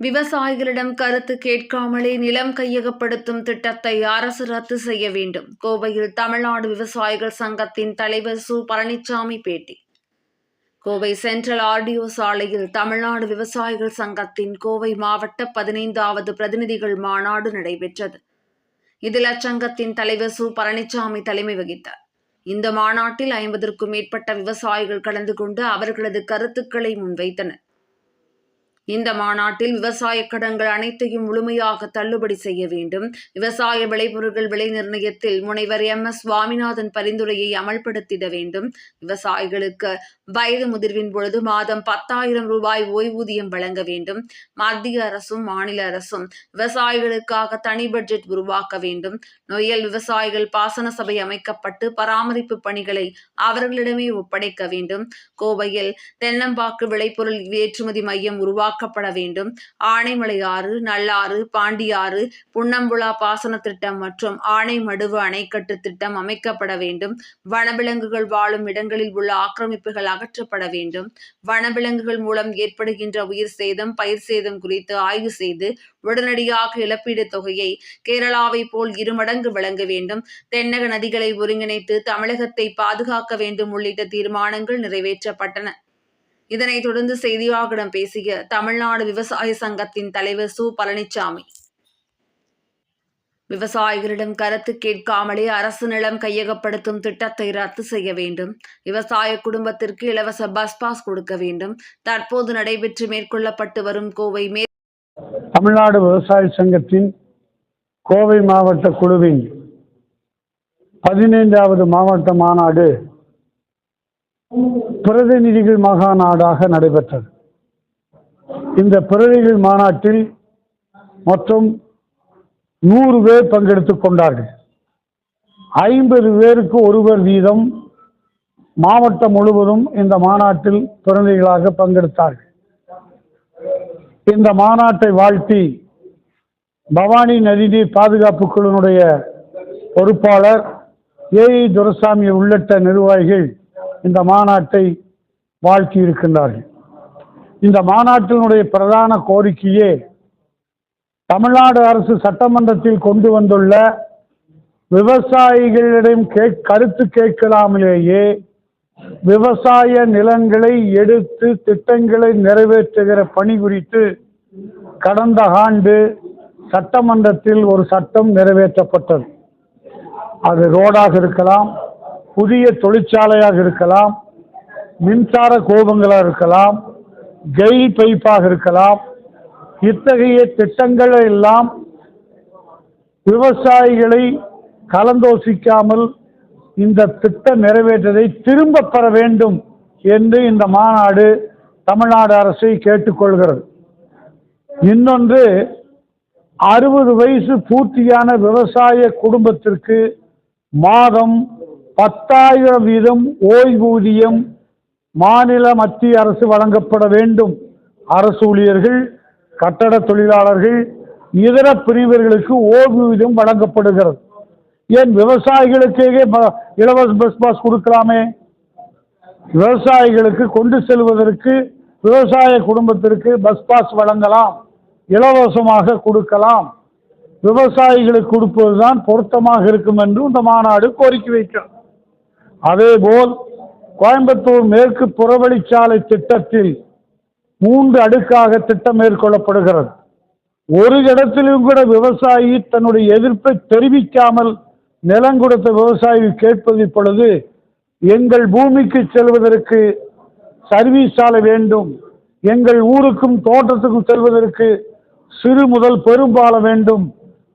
விவசாயிகளிடம் கருத்து கேட்காமலே நிலம் கையகப்படுத்தும் திட்டத்தை அரசு ரத்து செய்ய வேண்டும். கோவையில் தமிழ்நாடு விவசாயிகள் சங்கத்தின் தலைவர் சு. பழனிசாமி பேட்டி. கோவை சென்ட்ரல் ஆர்டிஓ சாலையில் தமிழ்நாடு விவசாயிகள் சங்கத்தின் கோவை மாவட்ட பதினைந்தாவது பிரதிநிதிகள் மாநாடு நடைபெற்றது. இதில் அச்சங்கத்தின் தலைவர் சு. பழனிசாமி தலைமை வகித்தார். இந்த மாநாட்டில் ஐம்பதற்கும் மேற்பட்ட விவசாயிகள் கலந்து கொண்டு அவர்களது கருத்துக்களை முன்வைத்தனர். இந்த மாநாட்டில் விவசாய கடன்கள் அனைத்தையும் முழுமையாக தள்ளுபடி செய்ய வேண்டும். விவசாய விளைபொருட்கள் விலை நிர்ணயத்தில் முனைவர் எம். எஸ். சுவாமிநாதன் பரிந்துரையை அமல்படுத்திட வேண்டும். விவசாயிகளுக்கு வயது முதிர்வின் பொழுது மாதம் பத்தாயிரம் ரூபாய் ஓய்வூதியம் வழங்க வேண்டும். மத்திய அரசும் மாநில அரசும் விவசாயிகளுக்காக தனி பட்ஜெட் உருவாக்க வேண்டும். நொயல் விவசாயிகள் பாசன சபை அமைக்கப்பட்டு பராமரிப்பு பணிகளை அவர்களிடமே ஒப்படைக்க வேண்டும். கோவையில் தென்னம்பாக்கு விளைபொருள் ஏற்றுமதி மையம் உருவாக்கப்பட வேண்டும். ஆனைமலை ஆறு நல்லாறு பாண்டியாறு புன்னம்புலா பாசன திட்டம் மற்றும் ஆனைமடுவு அணைக்கட்டு திட்டம் அமைக்கப்பட வேண்டும். வனவிலங்குகள் வாழும் இடங்களில் உள்ள ஆக்கிரமிப்புகள் அகற்றப்பட வேண்டும். வனவிலங்குகள் மூலம் ஏற்படுகின்ற உயிர் சேதம் பயிர் சேதம் குறித்து ஆய்வு செய்து உடனடியாக இழப்பீடு தொகையை கேரளாவை போல் இருமடங்கு வழங்க வேண்டும். தென்னக நதிகளை ஒருங்கிணைத்து தமிழகத்தை பாதுகாக்க வேண்டும் உள்ளிட்ட தீர்மானங்கள் நிறைவேற்றப்பட்டன. இதனைத் தொடர்ந்து செய்தியாளர்களிடம் பேசிய தமிழ்நாடு விவசாய சங்கத்தின் தலைவர் சு. பழனிசாமி விவசாயிகளிடம் கருத்து கேட்காமலே அரசு நிலம் கையகப்படுத்தும் திட்டத்தை ரத்து செய்ய வேண்டும். விவசாய குடும்பத்திற்கு இலவச பஸ் பாஸ் கொடுக்க வேண்டும். தற்போது நடைபெற்று மேற்கொள்ளப்பட்டு வரும் கோவை மே தமிழ்நாடு விவசாய சங்கத்தின் கோவை மாவட்ட குழுவின் பதினைந்தாவது மாவட்ட மாநாடு பிரதிநிதிகள் மாகாநாடாக நடைபெற்றது. இந்த பிரதிநிதிகள் மாநாட்டில் மொத்தம் நூறு பேர் பங்கெடுத்துக் கொண்டார்கள். ஐம்பது பேருக்கு ஒருவர் வீதம் மாவட்டம் முழுவதும் இந்த மாநாட்டில் பிரதிநிதிகளாக பங்கெடுத்தார்கள். இந்த மாநாட்டை வாழ்த்தி பவானி நதிநீர் பாதுகாப்பு குழுவினுடைய பொறுப்பாளர் ஏஇ துரசாமி உள்ளிட்ட நிர்வாகிகள் இந்த மாநாட்டை வாழ்த்தி இருக்கின்றார்கள் இந்த மாநாட்டினுடைய பிரதான கோரிக்கையே தமிழ்நாடு அரசு சட்டமன்றத்தில் கொண்டு வந்துள்ள விவசாயிகளிடம் கே கருத்து கேட்கலாமலேயே விவசாய நிலங்களை எடுத்து திட்டங்களை நிறைவேற்றுகிற பணி குறித்து கடந்த ஆண்டு சட்டமன்றத்தில் ஒரு சட்டம் நிறைவேற்றப்பட்டது. அது ரோடாக இருக்கலாம் புதிய தொழிற்சாலையாக இருக்கலாம் மின்சார கோபங்களாக இருக்கலாம் கெயில் பைப்பாக இருக்கலாம். இத்தகைய திட்டங்களை எல்லாம் விவசாயிகளை கலந்தோசிக்காமல் இந்த திட்டம் நிறைவேற்றதை திரும்ப பெற வேண்டும் என்று இந்த மாநாடு தமிழ்நாடு அரசை கேட்டுக்கொள்கிறது இன்னொன்று அறுபது வயசு பூர்த்தியான விவசாய குடும்பத்திற்கு மாதம் பத்தாயிரம் வீதம் ஓய்வூதியம் மாநில மத்திய அரசு வழங்கப்பட வேண்டும். அரசு ஊழியர்கள் கட்டட தொழிலாளர்கள் இதர பிரிவர்களுக்கு ஓய்வூதியம் வழங்கப்படுகிறது. ஏன் விவசாயிகளுக்கே இலவச பஸ் பாஸ் கொடுக்கலாமே? விவசாயிகளுக்கு கொண்டு செல்வதற்கு விவசாய குடும்பத்திற்கு பஸ் பாஸ் வழங்கலாம். இலவசமாக கொடுக்கலாம். விவசாயிகளுக்கு கொடுப்பதுதான் பொருத்தமாக இருக்கும் என்று இந்த மாநாடு கோரிக்கை வைக்கிறது. அதேபோல் கோயம்புத்தூர் மேற்கு புறவழிச்சாலை திட்டத்தில் மூன்று அடுக்காக திட்டம் மேற்கொள்ளப்படுகிறது. ஒரு இடத்திலும் கூட விவசாயி தன்னுடைய எதிர்ப்பை தெரிவிக்காமல் நிலம் கொடுத்த விவசாயி கேட்பது இப்பொழுது எங்கள் பூமிக்கு செல்வதற்கு சர்வீஸ் சாலை வேண்டும். எங்கள் ஊருக்கும் தோட்டத்துக்கும் செல்வதற்கு சிறு முதல் பெரும்பாலம் வேண்டும்.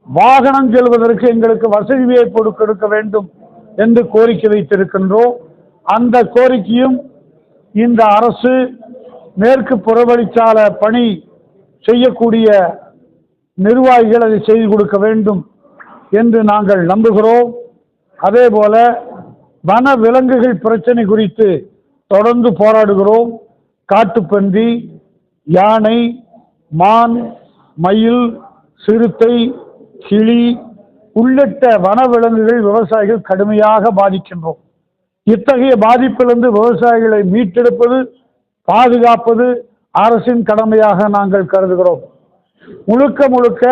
வாகனம் செல்வதற்கு எங்களுக்கு வசதி வாய்ப்பு கொடுக்க வேண்டும். என்று கோரிக்கை வைத்திருக்கின்றோம். அந்த கோரிக்கையும் இந்த அரசு மேற்கு புறவழிச்சாலை பணி செய்யக்கூடிய நிர்வாகிகள் அதை செய்து கொடுக்க வேண்டும் என்று நாங்கள் நம்புகிறோம். அதே போல வன விலங்குகள் பிரச்சனை குறித்து தொடர்ந்து போராடுகிறோம். காட்டுப்பன்றி யானை மான் மயில் சிறுத்தை கிளி உள்ளிட்ட வனவிலங்குகள் விவசாயிகள் கடுமையாக பாதிக்கின்றோம். இத்தகைய பாதிப்பிலிருந்து விவசாயிகளை மீட்டெடுப்பது பாதுகாப்பது அரசின் கடமையாக நாங்கள் கருதுகிறோம். முழுக்க முழுக்க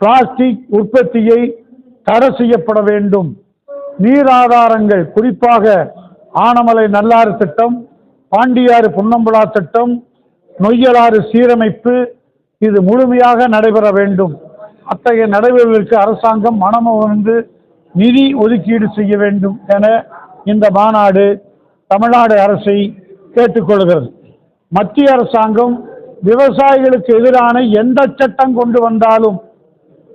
பிளாஸ்டிக் உற்பத்தியை தடை செய்யப்பட வேண்டும். நீர் ஆதாரங்கள் குறிப்பாக ஆனமலை நல்லாறு திட்டம் பாண்டியாறு புன்னம்புலா திட்டம் நொய்யலாறு சீரமைப்பு இது முழுமையாக நடைபெற வேண்டும். அத்தகைய நடைபெறுவதற்கு அரசாங்கம் மனமுவந்து நிதி ஒதுக்கீடு செய்ய வேண்டும் என இந்த மாநாடு தமிழ்நாடு அரசை கேட்டுக்கொள்கிறது. மத்திய அரசாங்கம் விவசாயிகளுக்கு எதிரான எந்த சட்டம் கொண்டு வந்தாலும்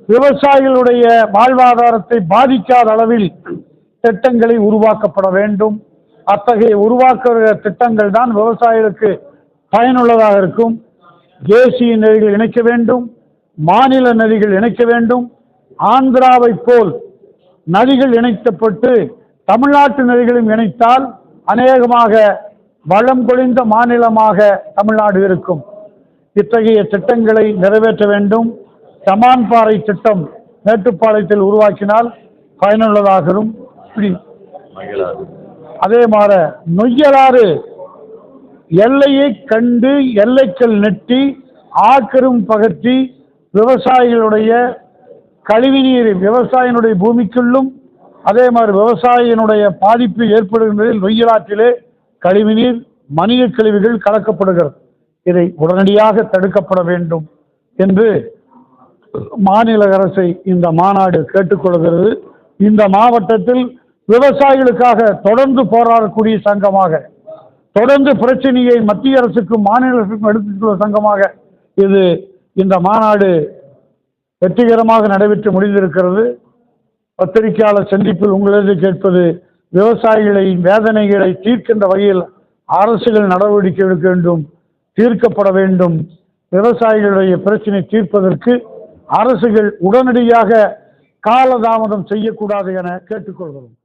விவசாயிகளுடைய வாழ்வாதாரத்தை பாதிக்காத அளவில் திட்டங்களை உருவாக்கப்பட வேண்டும். அத்தகைய உருவாக்குகிற திட்டங்கள் தான் விவசாயிகளுக்கு பயனுள்ளதாக இருக்கும். தேசிய நெறிகள் இணைக்க வேண்டும். மாநில நதிகள் இணைக்க வேண்டும். ஆந்திராவைப் போல் நதிகள் இணைக்கப்பட்டு தமிழ்நாட்டு நதிகளும் இணைத்தால் அநேகமாக வளம் கொழிந்த மாநிலமாக தமிழ்நாடு இருக்கும். இத்தகைய திட்டங்களை நிறைவேற்ற வேண்டும். சமான்பாறை திட்டம் மேட்டுப்பாளையத்தில் உருவாக்கினால் பயனுள்ளதாகும் அதே மாற நொய்யலாறு எல்லையை கண்டு எல்லைக்கல் நெட்டி ஆக்கரும் பகற்றி விவசாயிகளுடைய கழிவுநீர் விவசாயினுடைய பூமிக்குள்ளும் அதே மாதிரி விவசாயினுடைய பாதிப்பு ஏற்படுகின்றதில் நொய்யலாற்றிலே கழிவுநீர் மனித கழிவுகள் கலக்கப்படுகிறது. இதை உடனடியாக தடுக்கப்பட வேண்டும் என்று மாநில அரசை இந்த மாநாடு கேட்டுக்கொள்கிறது இந்த மாவட்டத்தில் விவசாயிகளுக்காக தொடர்ந்து போராடக்கூடிய சங்கமாக தொடர்ந்து பிரச்சனையை மத்திய அரசுக்கும் மாநில அரசுக்கும் எடுத்துச் சங்கமாக இது இந்த மாநாடு வெற்றிகரமாக நடைபெற்று முடிந்திருக்கிறது. பத்திரிகையாளர் சந்திப்பில் உங்களது கேட்பது விவசாயிகளின் வேதனைகளை தீர்க்கின்ற வகையில் அரசுகள் நடவடிக்கை எடுக்க வேண்டும் தீர்க்கப்பட வேண்டும். விவசாயிகளுடைய பிரச்சனை தீர்ப்பதற்கு அரசுகள் உடனடியாக காலதாமதம் செய்யக்கூடாது என கேட்டுக்கொள்கிறோம்.